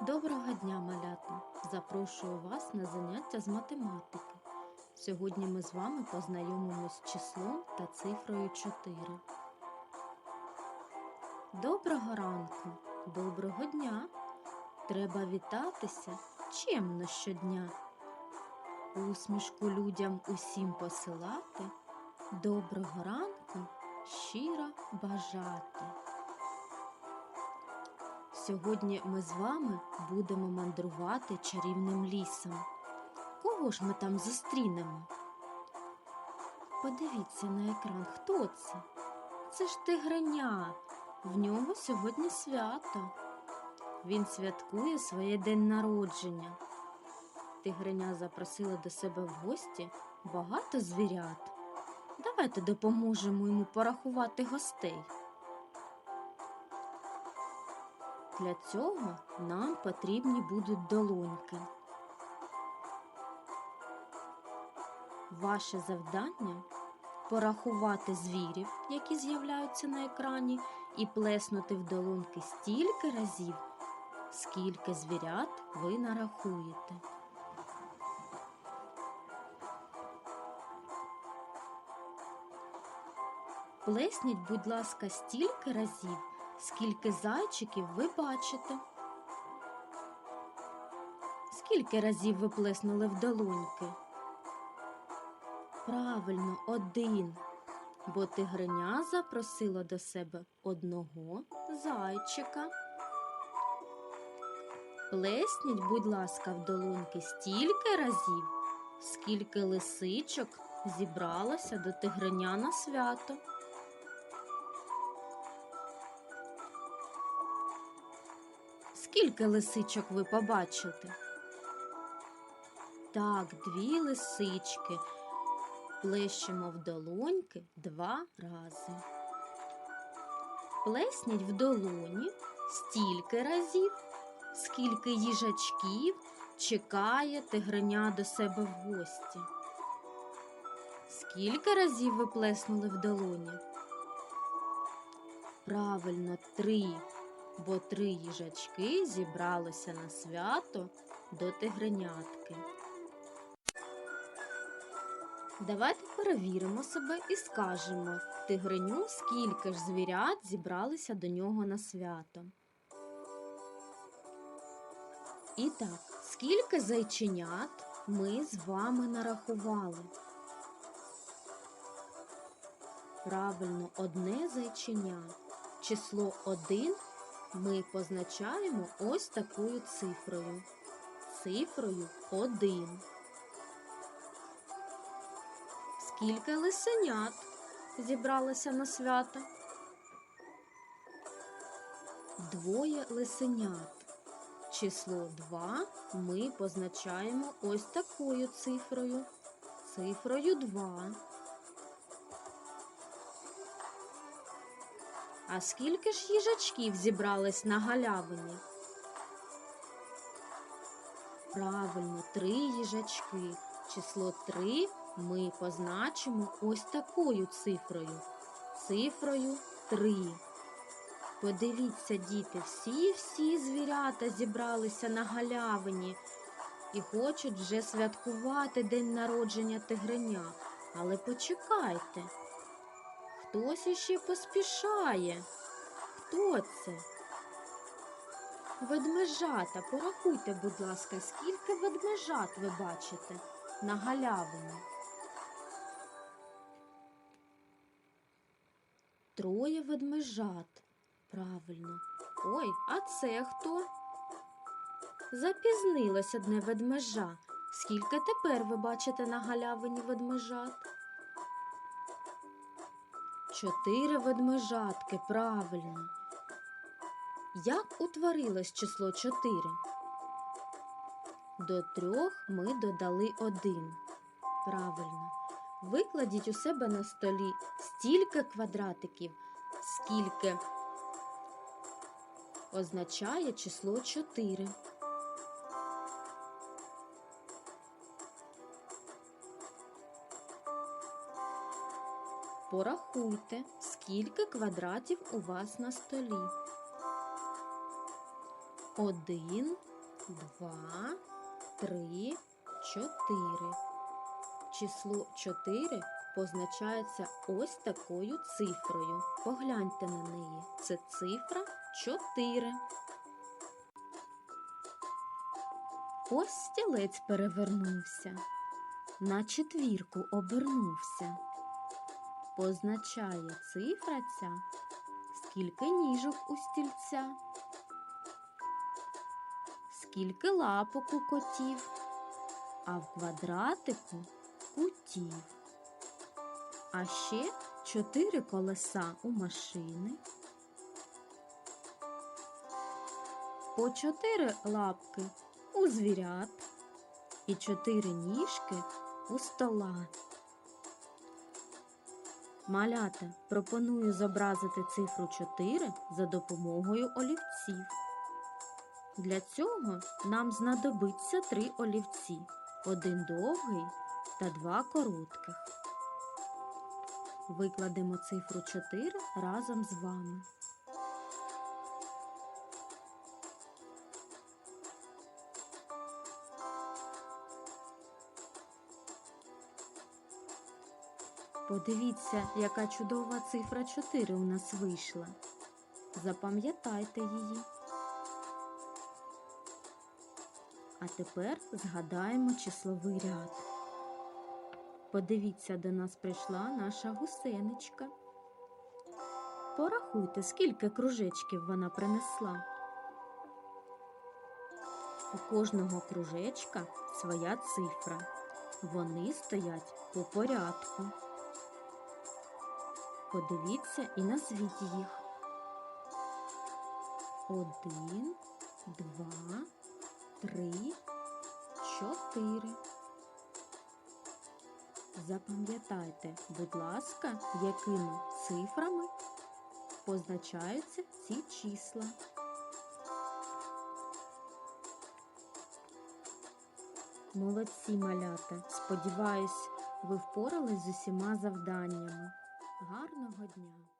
Доброго дня, малята! Запрошую вас на заняття з математики. Сьогодні ми з вами познайомимось з числом та цифрою 4. Доброго ранку, доброго дня! Треба вітатися чемно щодня. Усмішку людям усім посилати. Доброго ранку щиро бажати. Сьогодні ми з вами будемо мандрувати чарівним лісом. Кого ж ми там зустрінемо? Подивіться на екран, хто це? Це ж тигреня. В нього сьогодні свято. Він святкує своє день народження. Тигреня запросила до себе в гості багато звірят. Давайте допоможемо йому порахувати гостей. Для цього нам потрібні будуть долоньки. Ваше завдання порахувати звірів, які з'являються на екрані, і плеснути в долоньки стільки разів, скільки звірят ви нарахуєте. Плесніть, будь ласка, стільки разів, скільки зайчиків ви бачите. Скільки разів ви плеснули в долоньки? Правильно, один. Бо тигриня запросила до себе одного зайчика. Плесніть, будь ласка, в долоньки стільки разів, скільки лисичок зібралося до тигриня на свято. Скільки лисичок ви побачите? Так, дві лисички. Плещемо в долоньки два рази. Плесніть в долоні стільки разів, скільки їжачків чекає тигриня до себе в гості. Скільки разів ви плеснули в долоні? Правильно, три бо три їжачки зібралися на свято до тигренятки. Давайте перевіримо себе і скажемо тигреню, скільки ж звірят зібралися до нього на свято. І так, скільки зайченят ми з вами нарахували? Правильно, одне зайченя. Число 1 ми позначаємо ось такою цифрою. Цифрою 1. Скільки лисенят зібралося на свято? Двоє лисенят. Число 2 ми позначаємо ось такою цифрою. Цифрою 2. А скільки ж їжачків зібралось на галявині? Правильно, три їжачки. Число три ми позначимо ось такою цифрою. Цифрою три. Подивіться, діти, всі-всі звірята зібралися на галявині і хочуть вже святкувати день народження тигреня. Але почекайте. Хтось іще поспішає. Хто це? Ведмежата. Порахуйте, будь ласка, скільки ведмежат ви бачите на галявині? Троє ведмежат. Правильно. Ой, а це хто? Запізнилось одне ведмежа. Скільки тепер ви бачите на галявині ведмежат? Чотири ведмежатки, правильно. Як утворилось число чотири? До трьох ми додали один. Правильно. Викладіть у себе на столі стільки квадратиків, скільки означає число 4. Порахуйте, скільки квадратів у вас на столі. Один, два, три, чотири. Число 4 позначається ось такою цифрою. Погляньте на неї. Це цифра 4. Ось стілець перевернувся, на четвірку обернувся. Позначає цифра ця, скільки ніжок у стільця, скільки лапок у котів, а в квадратику кутів. А ще чотири колеса у машини, по чотири лапки у звірят і чотири ніжки у стола. Малята пропоную зобразити цифру 4 за допомогою олівців. Для цього нам знадобиться три олівці, один довгий та два коротких. Викладемо цифру 4 разом з вами. Подивіться, яка чудова цифра 4 у нас вийшла. Запам'ятайте її. А тепер згадаємо числовий ряд. Подивіться, до нас прийшла наша гусеничка. Порахуйте, скільки кружечків вона принесла. У кожного кружечка своя цифра. Вони стоять по порядку. Подивіться і назвіть їх. Один, два, три, чотири. Запам'ятайте, будь ласка, якими цифрами позначаються ці числа. Молодці малята. Сподіваюсь, ви впорались з усіма завданнями. Гарного дня!